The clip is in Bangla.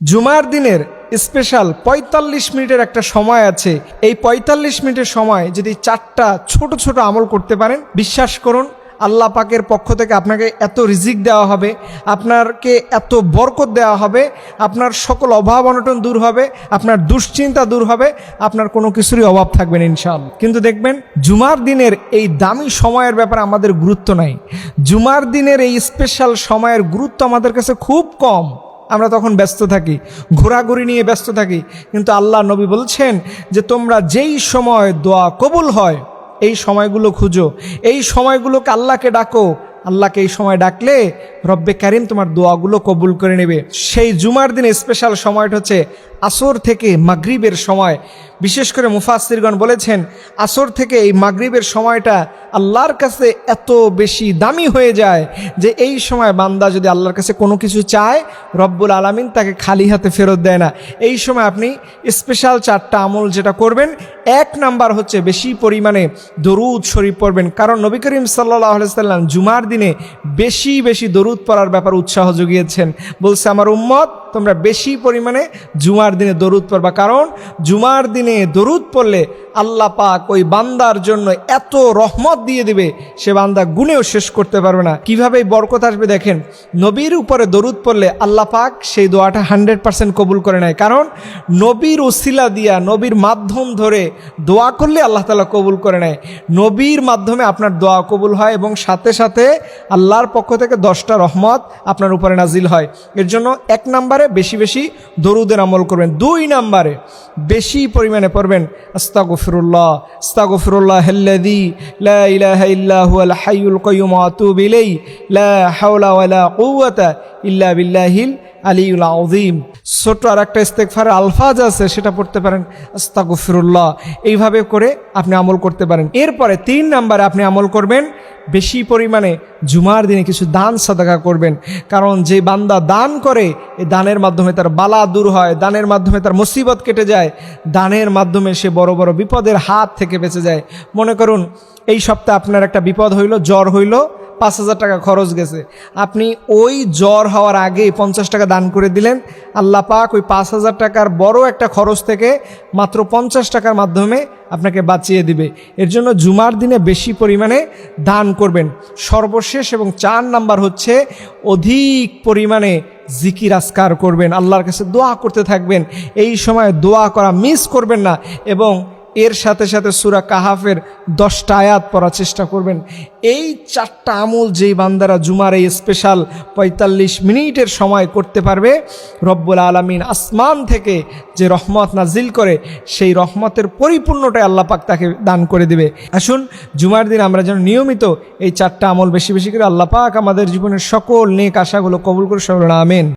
জুমার দিনের স্পেশাল পঁয়তাল্লিশ মিনিটের একটা সময় আছে। এই পঁয়তাল্লিশ মিনিটের সময় যদি চারটা ছোট ছোট আমল করতে পারেন, বিশ্বাস করুন, আল্লাহ পাকের পক্ষ থেকে আপনাকে এত রিজিক দেওয়া হবে আপনাকে এত বরকত দেওয়া হবে, আপনার সকল অভাব অনটন দূর হবে, আপনার দুশ্চিন্তা দূর হবে, আপনার কোনো কিছুরই অভাব থাকবে না ইনশাআল্লাহ। কিন্তু দেখবেন, জুমার দিনের এই দামি সময়ের ব্যাপারে আমাদের গুরুত্ব নাই। জুমার দিনের এই স্পেশাল সময়ের গুরুত্ব আমাদের কাছে খুব কম। আমরা তখন ব্যস্ত থাকি, ঘোরাঘুরি নিয়ে ব্যস্ত থাকি, কিন্তু আল্লাহ নবী বলছেন যে তোমরা যেই সময় দোয়া কবুল হয়, এই সময়গুলো খুঁজো। এই সময়গুলোকে আল্লাহকে ডাকো। আল্লাহকে এই সময় ডাকলে রব্বে কারিম তোমার দোয়াগুলো কবুল করে নেবে। সেই জুমার দিনে স্পেশাল সময়টা হচ্ছে আসর থেকে মাগরিবের সময়। বিশেষ করে মুফাসিরগণ বলেছেন, আসর থেকে এই মাগরিবের সময়টা আল্লাহর কাছে এত বেশি দামি হয়ে যায় যে এই সময় বান্দা যদি আল্লাহর কাছে কোনো কিছু চায়, রব্বুল আলমিন তাকে খালি হাতে ফেরত দেয় না। এই সময় আপনি স্পেশাল চারটা আমল যেটা করবেন, এক নাম্বার হচ্ছে বেশি পরিমাণে দরুদ শরীফ পড়বেন। কারণ নবী করিম সাল্লাহ সাল্লাম জুমার দিনে বেশি বেশি দরুদ পড়ার ব্যাপার উৎসাহ জুগিয়েছেন। বলছে, আমার উম্মত তোমরা বেশি পরিমাণে জুমার দিনে দরুদ পড়বা। কারণ জুমার দিনে দরুদ পড়লে আল্লাহ পাক ওই বান্দার জন্য এত রহমত দিয়ে দিবে, সে বান্দা গুণেও শেষ করতে পারবে না। কীভাবে বরকত আসবে দেখেন, নবীর উপরে দরুদ পড়লে আল্লাহ পাক সেই দোয়াটা হান্ড্রেড পার্সেন্ট কবুল করে নেয়। কারণ নবীর ওসিলা দিয়া, নবীর মাধ্যম ধরে দোয়া করলে আল্লাহ তালা কবুল করে নেয়। নবীর মাধ্যমে আপনার দোয়া কবুল হয় এবং সাথে সাথে আল্লাহর পক্ষ থেকে দশটা রহমত আপনার উপরে নাজিল হয়। এর জন্য এক নাম্বারে বেশি বেশি দরুদের আমল করবেন। দুই নাম্বারে বেশি পরিমাণে পড়বেন, আস্তাগফিরুল্লাহ আস্তাগফিরুল্লাহ হেল্লাদি লা ইলাহা ইল্লা হুয়াল হাইয়ুল কাইয়ুম ওয়া ইলাইহি, লা হাওলা ইল্লা বিল্লাহিল আলিউল আযীম। ছোট আর একটা ইস্তেগফারের আলফাজ আছে, সেটা পড়তে পারেন, আস্তাগফিরুল্লাহ। এইভাবে করে আপনি আমল করতে পারেন। এরপরে তিন নাম্বারে আপনি আমল করবেন, বেশি পরিমাণে জুমার দিনে কিছু দান সাদাকা করবেন। কারণ যে বান্দা দান করে এই দানের মাধ্যমে তার বালা দূর হয়, দানের মাধ্যমে তার মুসিবত কেটে যায়, দানের মাধ্যমে সে বড় বড় বিপদের হাত থেকে বেঁচে যায়। মনে করুন, এই সপ্তাহে আপনার একটা বিপদ হইল, জ্বর হইল পাঁচ হাজার টাকা খরচ গেছে। আপনি ওই জ্বর হওয়ার আগে পঞ্চাশ টাকা দান করে দিলেন। আল্লাহ পাক ওই পাঁচ হাজার টাকার বড় একটা খরচ থেকে মাত্র পঞ্চাশ টাকার মাধ্যমে আপনাকে বাঁচিয়ে দিবে। এর জন্য জুমার দিনে বেশি পরিমাণে দান করবেন। সর্বশেষ এবং চার নাম্বার হচ্ছে অধিক পরিমাণে জিকির আসকার করবেন। আল্লাহর কাছে দোয়া করতে থাকবেন। এই সময় দোয়া করা মিস করবেন না এবং এর সাথে সাথে সুরা কাহাফের দশটা আয়াত পড়ার চেষ্টা করবেন। এই চারটা আমল যেই বান্দারা জুমার এই স্পেশাল পঁয়তাল্লিশ মিনিটের সময় করতে পারবে, রব্বুল আলমিন আসমান থেকে যে রহমত নাজিল করে, সেই রহমতের পরিপূর্ণটাই আল্লাহ পাক তাকে দান করে দিবে। আসুন, জুমার দিন আমরা যেন নিয়মিত এই চারটা আমল বেশি বেশি করে আল্লাহ পাক আমাদের জীবনের সকল নেক আশাগুলো কবুল করে সরল আমেন।